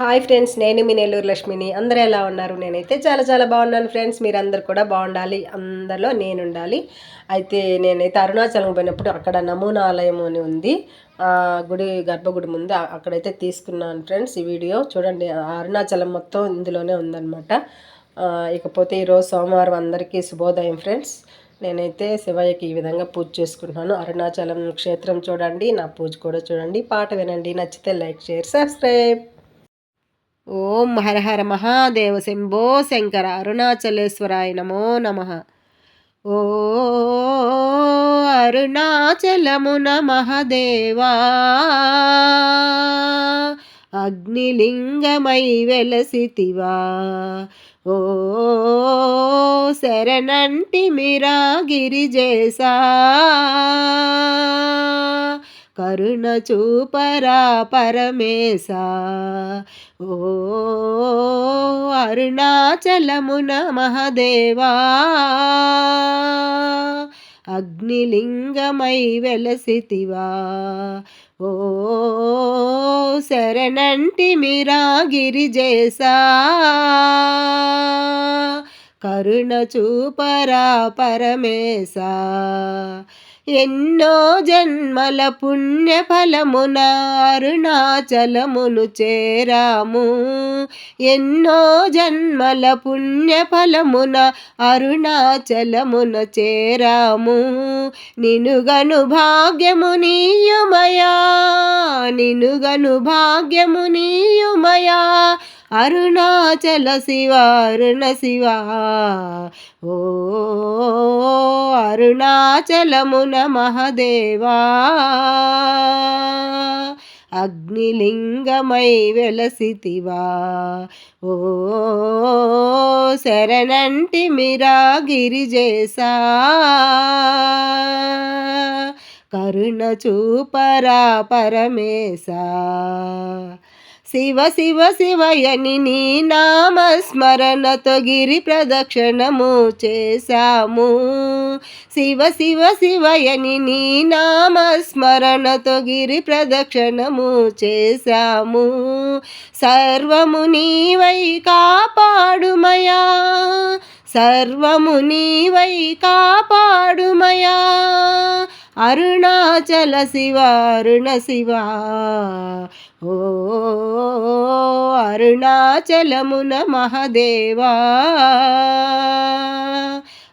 Hi friends నేను మీ నెల్లూరు లక్ష్మిని. అందరూ ఎలా ఉన్నారు? నేనైతే చాలా చాలా బాగున్నాను ఫ్రెండ్స్. మీరందరూ కూడా బాగుండాలి. అందరిలో నేను ఉండాలి అయితే నేనైతే అరుణాచలం పోయినప్పుడు అక్కడ నమూనాలయం అని ఉంది. గుడి గర్భగుడి ముందు అక్కడైతే తీసుకున్నాను ఫ్రెండ్స్ ఈ వీడియో. చూడండి అరుణాచలం మొత్తం ఇందులోనే ఉందన్నమాట. ఇకపోతే ఈరోజు సోమవారం అందరికీ శుభోదయం ఫ్రెండ్స్. నేనైతే శివయ్యకి ఈ విధంగా పూజ చేసుకుంటున్నాను. అరుణాచలం క్షేత్రం చూడండి నా పూజ కూడా చూడండి. పాట వినండి. నచ్చితే లైక్ షేర్ సబ్స్క్రైబ్. ఓం హరహర మహాదేవ శంభో శంకర అరుణాచలేశ్వరాయ నమో నమ. ఓ అరుణాచలమున మహదేవా అగ్నిలింగమై వెలసితివా. ఓ శరణంటి మిరా గిరిజేసా. కరుణ చూపరా పరమేశ. ఓ అరుణాచలమున మహదేవా. అగ్నిలింగమై వెలసితివా. ఓ శరణంటి మిరా గిరిజేసా కరుణ చూపరా పరమేశా. ఎన్నో జన్మల పుణ్యఫలమున అరుణాచలమును చేరాము. ఎన్నో జన్మల పుణ్యఫలమున అరుణాచలమున చేరాము. నినుగను భాగ్యము నీయుమయా నినుగను భాగ్యము నీయుమయా అరుణాచల శివ అరుణ శివ. ఓ అరుణాచలమున మహదేవా. అగ్నిలింగమై వెలసితివా. ఓ శరణంటి మిరా గిరిజేసా. కరుణ చూపరా పరమేశా. శివ శివ శివయని నీ నామస్మరణతో గిరి ప్రదక్షిణము చేశాము. శివ శివ శివయని నీ నామస్మరణతో గిరి ప్రదక్షిణము చేశాము. సర్వము నీవై కాపాడుమయా సర్వము నీవై కాపాడుమయా. అరుణాచల శివ అరుణ శివ. ఓ అరుణాచలమున మహదేవా.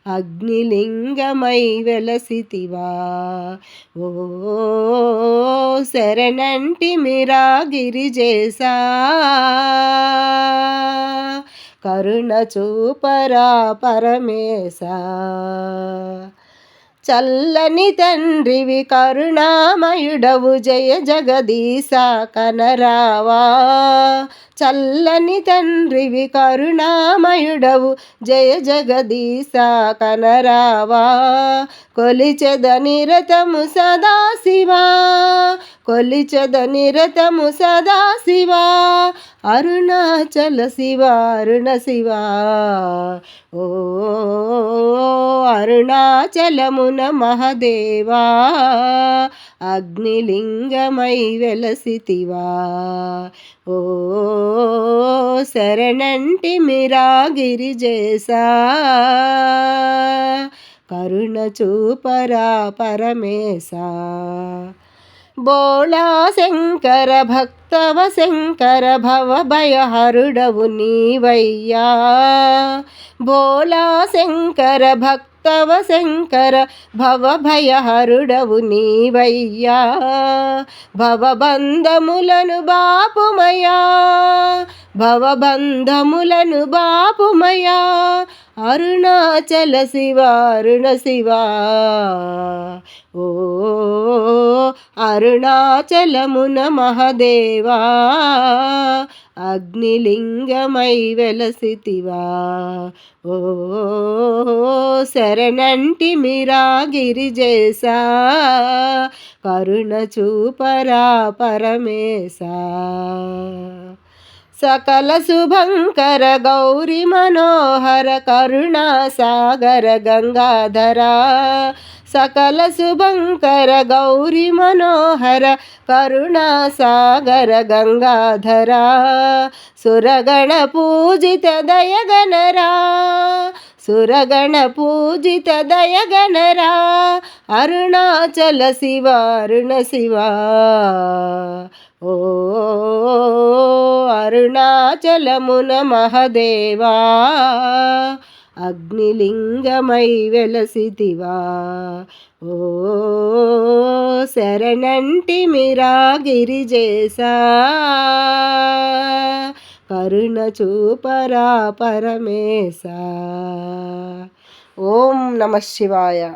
అగ్నిలింగమై వెలసితివా. ఓ శరణంటి మిరా గిరిజేసా కరుణ చూపరా పరమేశా. చల్లని తండ్రివి కరుణామయుడవు జయ జగదీశ కనరావా. చల్లని తండ్రివి కరుణామయుడవు జయ జగదీశ కనరావా. కొలిచెద నిరతము సదాశివా. కొలిచెద నిరతము సదాశివా అరుణాచల శివ అరుణ శివ. ఓ అరుణాచలమున మహదేవా. అగ్నిలింగమై వెలసితివా. ఓ శరణంటి మిరాగిరి గిరిజేసా కరుణ చూపరా పరమేశా. బోళా శంకర భక్తవ శంకర భవ భయహరుడవు నీవయ్యా. బోళా శంకర భక్తవ శంకర భవ భయహరుడవు నీవయ్యా. భవబంధములను బాపుమయా భవబంధములను బాపుమయా అరుణాచల శివ అరుణ శివ. ఓ అరుణాచలమున మహదేవా అగ్నిలింగమై వెలసితివా. ఓ శరణంటి మీరా గిరిజేసా కరుణ చూపరా పరమేశా. సకల శుభంకర గౌరి మనోహర కరుణా సాగర గంగాధర సకల శుభంకర గౌరి మనోహర కరుణాసాగర గంగాధర సురగణ పూజిత దయగణరా సురగణ పూజిత దయగణరా అరుణాచల శివ అరుణ శివ. ఓ అరుణాచలమున మహదేవా అగ్నిలింగమై వెలసితివా. ఓ శరణంటి మిరాగిరి చేసా కరుణ చూపరా పరమేశ. ఓం నమ శివాయ.